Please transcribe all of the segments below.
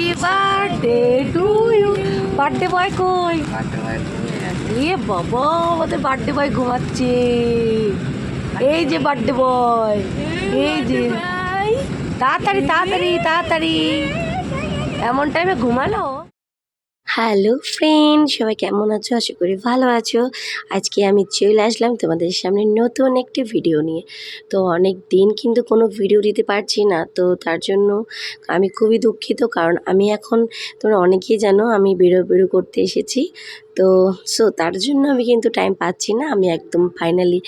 Happy birthday to you birthday boy কই? এ বাবা আমাদের বার্থডে বয় ঘুমাচ্ছে। এই যে বার্থডে বয় এই যে। তাড়াতাড়ি তাড়াতাড়ি তাড়াতাড়ি। এমন টাইমে ঘুমালো? হ্যালো ফ্রেন্ড সবাই কেমন আছো? আশা করি ভালো আছো। আজকে আমি চলে আসলাম তোমাদের সামনে নতুন একটি ভিডিও নিয়ে। তো অনেক দিন কিন্তু কোনো ভিডিও দিতে পারছি না। তো তার জন্য আমি খুবই দুঃখিত, কারণ আমি এখন তোমরা অনেকেই জানো, আমি বেরো বেরো করতে এসেছি। তো সো তার জন্য আমি কিন্তু টাইম পাচ্ছি না। আমি একদম ফাইনালি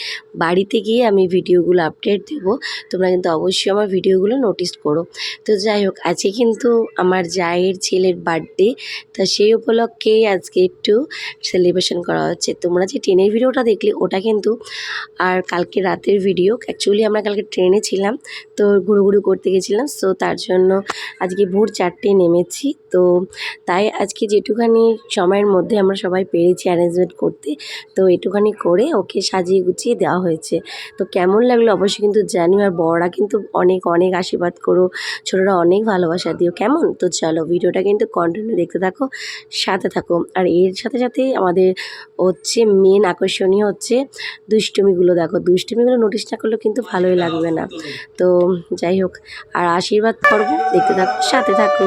বাড়িতে গিয়ে আমি ভিডিওগুলো আপডেট দেবো। তোমরা কিন্তু অবশ্যই আমার ভিডিওগুলো নোটিস করো। তো যাই হোক, আজকে কিন্তু আমার জায়ের ছেলের বার্থডে তা সেই উপলক্ষে আজকে একটু সেলিব্রেশন করা হচ্ছে। তোমরা যে ট্রেনের ভিডিওটা দেখলে, ওটা কিন্তু আর কালকে রাতের ভিডিও অ্যাকচুয়ালি আমরা কালকে ট্রেনে ছিলাম, তো ঘুরুঘুরু করতে গেছিলাম। সো তার জন্য আজকে ভোর চারটে নেমেছি। তো তাই আজকে যেটুখানি সময়ের মধ্যে আমরা পেরেছি অ্যারেঞ্জমেন্ট করতে। তো এটুখানি করে ওকে সাজিয়ে গুছিয়ে দেওয়া হয়েছে। তো কেমন লাগল অবশ্যই কিন্তু জানি আর বড়রা কিন্তু অনেক অনেক আশীর্বাদ করো। ছোটরা অনেক ভালোবাসা দিও। কেমন? তো চলো ভিডিওটা কিন্তু কন্টিনিউ দেখতে থাকো, সাথে থাকো। আর এর সাথে সাথে আমাদের হচ্ছে মেন আকর্ষণীয় হচ্ছে দুষ্টুমিগুলো। দেখো, দুষ্টুমিগুলো নোটিস না করলেও কিন্তু ভালোই লাগবে না। তো যাই হোক, আর আশীর্বাদ করব। দেখতে থাকো, সাথে থাকো।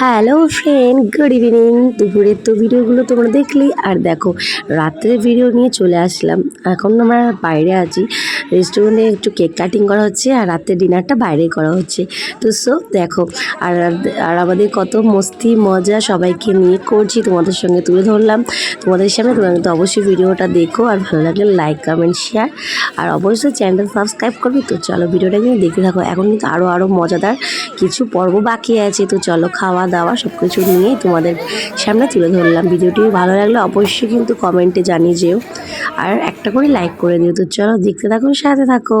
Hello friend, good evening. দুপুরের তো ভিডিওগুলো তোমরা দেখলি আর দেখো, রাত্রের ভিডিও নিয়ে চলে আসলাম। এখন আমরা বাইরে আছি। রেস্টুরেন্টে একটু কেক কাটিং করা হচ্ছে আর রাতের ডিনারটা বাইরে করা হচ্ছে। তো সো দেখো, আর আর আমাদের কত মস্তি মজা সবাইকে নিয়ে করছি। তোমাদের সঙ্গে তুলে ধরলাম। তোমাদের সামনে তোমরা কিন্তু অবশ্যই ভিডিওটা দেখো। আর ভালো লাগলে লাইক কমেন্ট শেয়ার আর অবশ্যই চ্যানেল সাবস্ক্রাইব করবে। তো চলো ভিডিওটা কিন্তু দেখতে থাকো। এখন কিন্তু আরও আরও মজাদার কিছু পর্ব বাকি আছে। তো চলো খাওয়া দাওয়া সব কিছু নিয়েই তোমাদের সামনে তুলে ধরলাম। ভিডিওটি ভালো লাগলে অবশ্যই কিন্তু কমেন্টে জানিয়ে যেও। আর একটা করে লাইক করে দিও। তো চলো দেখতে থাকো, সাথে থাকো।